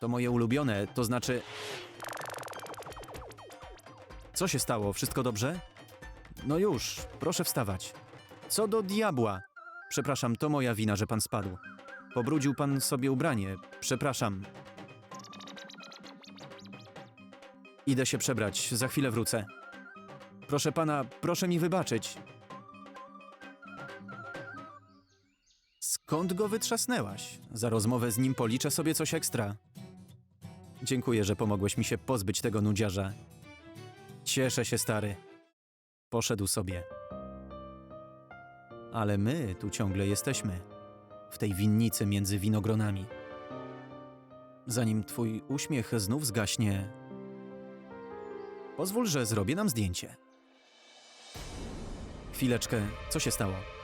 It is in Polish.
To moje ulubione, to znaczy. Co się stało? Wszystko dobrze? No już, proszę wstawać. Co do diabła? Przepraszam, to moja wina, że pan spadł. Pobrudził pan sobie ubranie. Przepraszam. Idę się przebrać, za chwilę wrócę. Proszę pana, proszę mi wybaczyć. Skąd go wytrzasnęłaś? Za rozmowę z nim policzę sobie coś ekstra. Dziękuję, że pomogłeś mi się pozbyć tego nudziarza. Cieszę się, stary. Poszedł sobie. Ale my tu ciągle jesteśmy. W tej winnicy między winogronami. Zanim twój uśmiech znów zgaśnie, pozwól, że zrobię nam zdjęcie. Chwileczkę, co się stało?